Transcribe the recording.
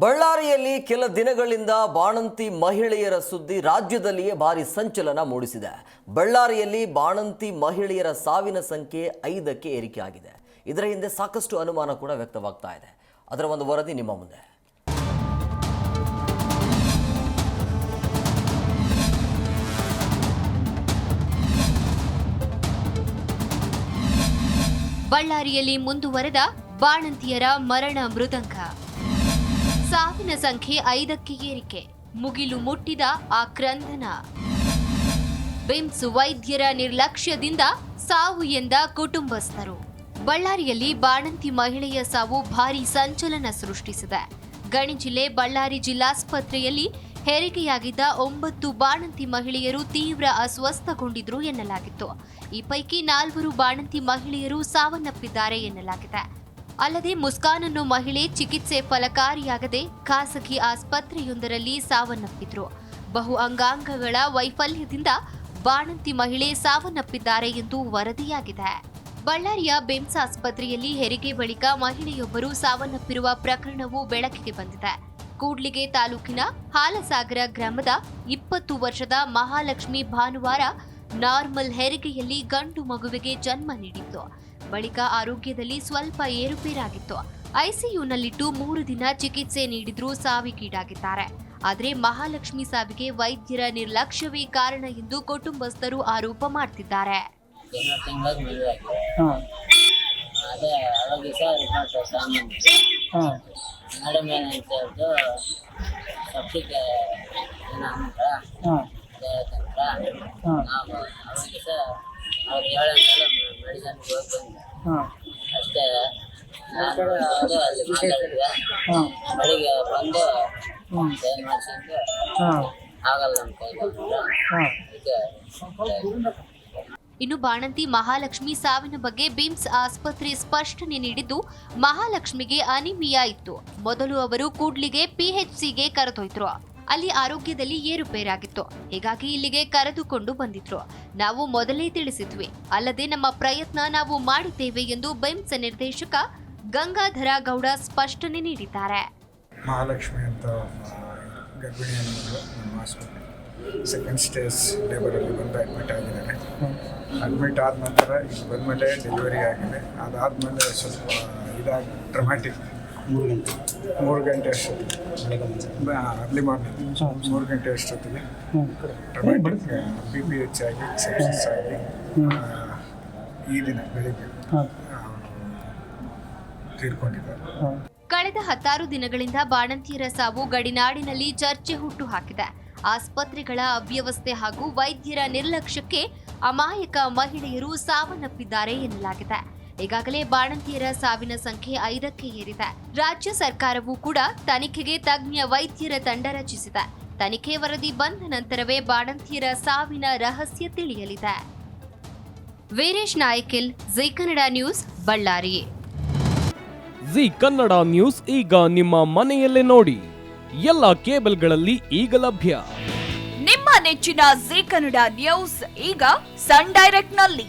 ಬಳ್ಳಾರಿಯಲ್ಲಿ ಕೆಲ ದಿನಗಳಿಂದ ಬಾಣಂತಿ ಮಹಿಳೆಯರ ಸುದ್ದಿ ರಾಜ್ಯದಲ್ಲಿಯೇ ಭಾರಿ ಸಂಚಲನ ಮೂಡಿಸಿದೆ. ಬಳ್ಳಾರಿಯಲ್ಲಿ ಬಾಣಂತಿ ಮಹಿಳೆಯರ ಸಾವಿನ ಸಂಖ್ಯೆ ಐದಕ್ಕೆ ಏರಿಕೆಯಾಗಿದೆ. ಇದರ ಹಿಂದೆ ಸಾಕಷ್ಟು ಅನುಮಾನ ಕೂಡ ವ್ಯಕ್ತವಾಗ್ತಾ ಇದೆ. ಅದರ ಒಂದು ವರದಿ ನಿಮ್ಮ ಮುಂದೆ. ಬಳ್ಳಾರಿಯಲ್ಲಿ ಮುಂದುವರೆದ ಬಾಣಂತಿಯರ ಮರಣ ಮೃದಂಗ. ಸಾವಿನ ಸಂಖ್ಯೆ ಐದಕ್ಕೆ ಏರಿಕೆ. ಮುಗಿಲು ಮುಟ್ಟಿದ ಆ ಕ್ರಂದನ. ಬಿಮ್ಸ್ ವೈದ್ಯರ ನಿರ್ಲಕ್ಷ್ಯದಿಂದ ಸಾವು ಎಂದ ಕುಟುಂಬಸ್ಥರು. ಬಳ್ಳಾರಿಯಲ್ಲಿ ಬಾಣಂತಿ ಮಹಿಳೆಯ ಸಾವು ಭಾರಿ ಸಂಚಲನ ಸೃಷ್ಟಿಸಿದೆ. ಗಣಿ ಜಿಲ್ಲೆ ಬಳ್ಳಾರಿ ಜಿಲ್ಲಾಸ್ಪತ್ರೆಯಲ್ಲಿ ಹೆರಿಗೆಯಾಗಿದ್ದ ಒಂಬತ್ತು ಬಾಣಂತಿ ಮಹಿಳೆಯರು ತೀವ್ರ ಅಸ್ವಸ್ಥಗೊಂಡಿದ್ರು ಎನ್ನಲಾಗಿತ್ತು. ಈ ಪೈಕಿ ನಾಲ್ವರು ಬಾಣಂತಿ ಮಹಿಳೆಯರು ಸಾವನ್ನಪ್ಪಿದ್ದಾರೆ ಎನ್ನಲಾಗಿದೆ. ಅಲ್ಲದೆ ಮುಸ್ಕಾನನ್ನು ಮಹಿಳೆ ಚಿಕಿತ್ಸೆ ಫಲಕಾರಿಯಾಗದೆ ಖಾಸಗಿ ಆಸ್ಪತ್ರೆಯೊಂದರಲ್ಲಿ ಸಾವನ್ನಪ್ಪಿದ್ರು. ಬಹು ಅಂಗಾಂಗಗಳ ವೈಫಲ್ಯದಿಂದ ಬಾಣಂತಿ ಮಹಿಳೆ ಸಾವನ್ನಪ್ಪಿದ್ದಾರೆ ಎಂದು ವರದಿಯಾಗಿದೆ. ಬಳ್ಳಾರಿಯ ಬೆಮ್ಸ್ ಆಸ್ಪತ್ರೆಯಲ್ಲಿ ಹೆರಿಗೆ ಬಳಿಕ ಮಹಿಳೆಯೊಬ್ಬರು ಸಾವನ್ನಪ್ಪಿರುವ ಪ್ರಕರಣವು ಬೆಳಕಿಗೆ ಬಂದಿದೆ. ಕೂಡ್ಲಿಗೆ ತಾಲೂಕಿನ ಹಾಲಸಾಗರ ಗ್ರಾಮದ ಇಪ್ಪತ್ತು ವರ್ಷದ ಮಹಾಲಕ್ಷ್ಮಿ ಭಾನುವಾರ ನಾರ್ಮಲ್ ಹೆರಿಗೆಯಲ್ಲಿ ಗಂಡು ಮಗುವಿಗೆ ಜನ್ಮ ನೀಡಿತ್ತು. ಬಳಿಕ ಆರೋಗ್ಯದಲ್ಲಿ ಸ್ವಲ್ಪ ಏರುಪೇರಾಗಿತ್ತು. ಐಸಿಯುನಲ್ಲಿಟ್ಟು ಮೂರು ದಿನ ಚಿಕಿತ್ಸೆ ನೀಡಿದ್ರೂ ಸಾವಿಗೀಡಾಗಿದ್ದಾರೆ. ಆದರೆ ಮಹಾಲಕ್ಷ್ಮಿ ಸಾವಿಗೆ ವೈದ್ಯರ ನಿರ್ಲಕ್ಷ್ಯವೇ ಕಾರಣ ಎಂದು ಕುಟುಂಬಸ್ಥರು ಆರೋಪ ಮಾಡ್ತಿದ್ದಾರೆ. ಅವ್ರು ಹೇಳಂತೆಲ್ಲ ಮೆಡಿಸನ್ ಹಾಂ. ಅಷ್ಟೇ ನಾನು ಅದು ಅಲ್ಲಿ ಮಾತಾಡಿದ್ವಿ ಹಾಂ. ಬೆಳಿಗ್ಗೆ ಬಂದು ಮಾಡ್ಸಿದ್ದು? ಹಾಂ. ಆಗಲ್ಲ ನಮ್ಮ. ಹಾಂ. ಇನ್ನು ಬಾಣಂತಿ ಮಹಾಲಕ್ಷ್ಮಿ ಸಾವಿನ ಬಗ್ಗೆ ಬಿಮ್ಸ್ ಆಸ್ಪತ್ರೆ ಸ್ಪಷ್ಟನೆ ನೀಡಿದ್ದು ಮಹಾಲಕ್ಷ್ಮಿಗೆ ಅನಿಮಿಯಾ ಇತ್ತು. ಮೊದಲು ಅವರು ಕೂಡ್ಲಿಗೆ ಪಿಎಚ್ಸಿಗೆ ಕರೆದೊಯ್ದ್ರು. ಅಲ್ಲಿ ಆರೋಗ್ಯದಲ್ಲಿ ಏರುಪೇರಾಗಿತ್ತು. ಹೀಗಾಗಿ ಇಲ್ಲಿಗೆ ಕರೆದುಕೊಂಡು ಬಂದಿದ್ರು. ನಾವು ಮೊದಲೇ ತಿಳಿಸಿದ್ವಿ. ಅಲ್ಲದೆ ನಮ್ಮ ಪ್ರಯತ್ನ ನಾವು ಮಾಡಿದ್ದೇವೆ ಎಂದು ಬೈಮ್ಸ್ ನಿರ್ದೇಶಕ ಗಂಗಾಧರ ಗೌಡ ಸ್ಪಷ್ಟನೆ ನೀಡಿದ್ದಾರೆ. ಮಹಾಲಕ್ಷ್ಮಿ ಅಂತ ಸೆಕೆಂಡ್ ಸ್ಟೇಜ್ ಲೇಬರಲ್ಲಿ ಬಂದು ಅಡ್ಮಿಟ್ ಆಗಿದ್ದಾರೆ ಅಡ್ಮಿಟ್ ಆದ ನಂತರ ಇಲ್ಲಿ ಬಂದಮೇಲೆ ಡೆಲಿವರಿ ಆಗಿದೆ. ಅದಾದಮೇಲೆ ಸ್ವಲ್ಪ ಇದಾಗಿ ಡ್ರಮ್ಯಾಟಿಕ್ ಮೂರು ಗಂಟೆ. ಮೂರು ಗಂಟೆ ಅಷ್ಟೊತ್ತಿಗೆ. ಅರ್ಲಿ ಮಾರ್ನಿಂಗ್ ಮೂರು ಗಂಟೆ ಅಷ್ಟೊತ್ತಿಗೆ. ಬಿ ಪಿ ಎಚ್ ಆಗಿ ಸೆಪ್ಸಿಸ್ ಆಗಿ ಈ ದಿನ ಬೆಳಿಗ್ಗೆ. ತೀರ್ಕೊಂಡಿದ್ದಾರೆ. ಕಳೆದ ಹತ್ತಾರು ದಿನಗಳಿಂದ ಬಾಣಂತಿಯರ ಸಾವು ಗಡಿನಾಡಿನಲ್ಲಿ ಚರ್ಚೆ ಹುಟ್ಟು ಹಾಕಿದೆ. ಆಸ್ಪತ್ರೆಗಳ ಅವ್ಯವಸ್ಥೆ ಹಾಗೂ ವೈದ್ಯರ ನಿರ್ಲಕ್ಷ್ಯಕ್ಕೆ ಅಮಾಯಕ ಮಹಿಳೆಯರು ಸಾವನ್ನಪ್ಪಿದ್ದಾರೆ ಎನ್ನಲಾಗಿದೆ. ಈಗಾಗಲೇ ಬಾಣಂತಿಯರ ಸಾವಿನ ಸಂಖ್ಯೆ ಐದಕ್ಕೆ ಏರಿದೆ. ರಾಜ್ಯ ಸರ್ಕಾರವೂ ಕೂಡ ತನಿಖೆಗೆ ತಜ್ಞ ವೈದ್ಯರ ತಂಡ ರಚಿಸಿದೆ. ತನಿಖೆ ವರದಿ ಬಂದ ನಂತರವೇ ಬಾಣಂತಿಯರ ಸಾವಿನ ರಹಸ್ಯ ತಿಳಿಯಲಿದೆ. Veeresh Nayakil Zee Kannada news Ballari. Zee Kannada news ಈಗ ನಿಮ್ಮ ಮನೆಯಲ್ಲೇ ನೋಡಿ. ಎಲ್ಲ ಕೇಬಲ್ಗಳಲ್ಲಿ ಈಗ ಲಭ್ಯ. ನಿಮ್ಮ ನೆಚ್ಚಿನ ಜಿ ಕನ್ನಡ ನ್ಯೂಸ್ ಈಗ ಸನ್ ಡೈರೆಕ್ಟ್ನಲ್ಲಿ